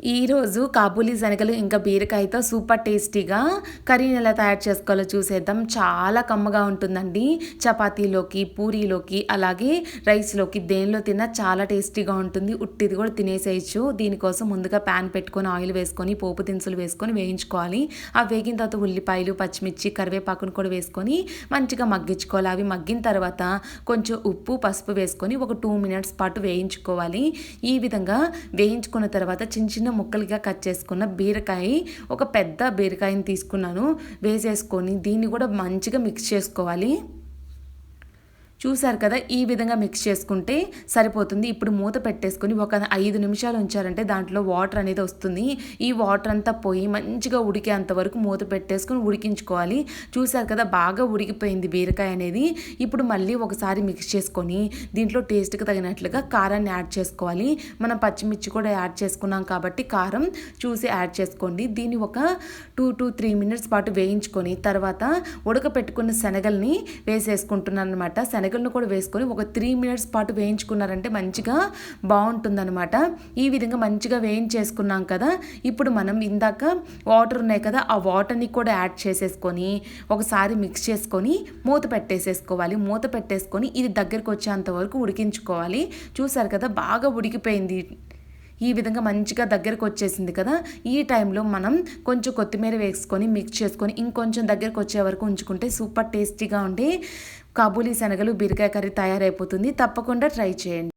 ఈరోజు కాబూలీ శనగలు ఇంకా బీరకాయతో సూపర్ టేస్టీగా కర్రీని ఎలా తయారు చేసుకోవాలో చూసేద్దాం. చాలా కమ్మగా ఉంటుందండి. చపాతీలోకి పూరీలోకి అలాగే రైస్లోకి దేనిలో తిన్నా చాలా టేస్టీగా ఉంటుంది. ఉట్టిది కూడా తినేసేయచ్చు. దీనికోసం ముందుగా ప్యాన్ పెట్టుకొని ఆయిల్ వేసుకొని పోపు దినుసులు వేసుకొని వేయించుకోవాలి. ఆ వేగిన తర్వాత ఉల్లిపాయలు పచ్చిమిర్చి కరివేపాకును కూడా వేసుకొని మంచిగా మగ్గించుకోవాలి. అవి మగ్గిన తర్వాత కొంచెం ఉప్పు పసుపు వేసుకొని ఒక టూ మినిట్స్ పాటు వేయించుకోవాలి. ఈ విధంగా వేయించుకున్న తర్వాత చిన్న చిన్న చిన్న ముక్కలుగా కట్ చేసుకున్న బీరకాయ ఒక పెద్ద బీరకాయని తీసుకున్నాను. వేసేసుకొని దీన్ని కూడా మంచిగా మిక్స్ చేసుకోవాలి. చూసారు కదా ఈ విధంగా మిక్స్ చేసుకుంటే సరిపోతుంది. ఇప్పుడు మూత పెట్టేసుకొని ఒక ఐదు నిమిషాలు ఉంచారంటే దాంట్లో వాటర్ అనేది వస్తుంది. ఈ వాటర్ అంతా పోయి మంచిగా ఉడికేంత వరకు మూత పెట్టేసుకొని ఉడికించుకోవాలి. చూసారు కదా బాగా ఉడికిపోయింది బీరకాయ అనేది. ఇప్పుడు మళ్ళీ ఒకసారి మిక్స్ చేసుకొని దీంట్లో టేస్ట్కి తగినట్లుగా కారాన్ని యాడ్ చేసుకోవాలి. మనం పచ్చిమిర్చి కూడా యాడ్ చేసుకున్నాం కాబట్టి కారం చూసి యాడ్ చేసుకోండి. దీన్ని ఒక టూ టు త్రీ మినిట్స్ పాటు వేయించుకొని తర్వాత ఉడకపెట్టుకున్న శనగల్ని వేసేసుకుంటున్నాను అనమాట శనగ శనగలను కూడా వేసుకొని ఒక త్రీ మినిట్స్ పాటు వేయించుకున్నారంటే మంచిగా బాగుంటుందన్నమాట. ఈ విధంగా మంచిగా వేయించేసుకున్నాం కదా. ఇప్పుడు మనం ఇందాక వాటర్ ఉన్నాయి కదా ఆ వాటర్ని కూడా యాడ్ చేసేసుకొని ఒకసారి మిక్స్ చేసుకొని మూత పెట్టేసేసుకోవాలి. మూత పెట్టేసుకొని ఇది దగ్గరికి వచ్చేంత వరకు ఉడికించుకోవాలి. చూసారు కదా బాగా ఉడికిపోయింది. ఈ విధంగా మంచిగా దగ్గరకు వచ్చేసింది కదా. ఈ టైంలో మనం కొంచెం కొత్తిమీర వేసుకొని మిక్స్ చేసుకొని ఇంకొంచెం దగ్గరకు వచ్చే వరకు ఉంచుకుంటే సూపర్ టేస్టీగా ఉండి కాబూలీ శనగలు బీరకాయ కర్రీ తయారైపోతుంది. తప్పకుండా ట్రై చేయండి.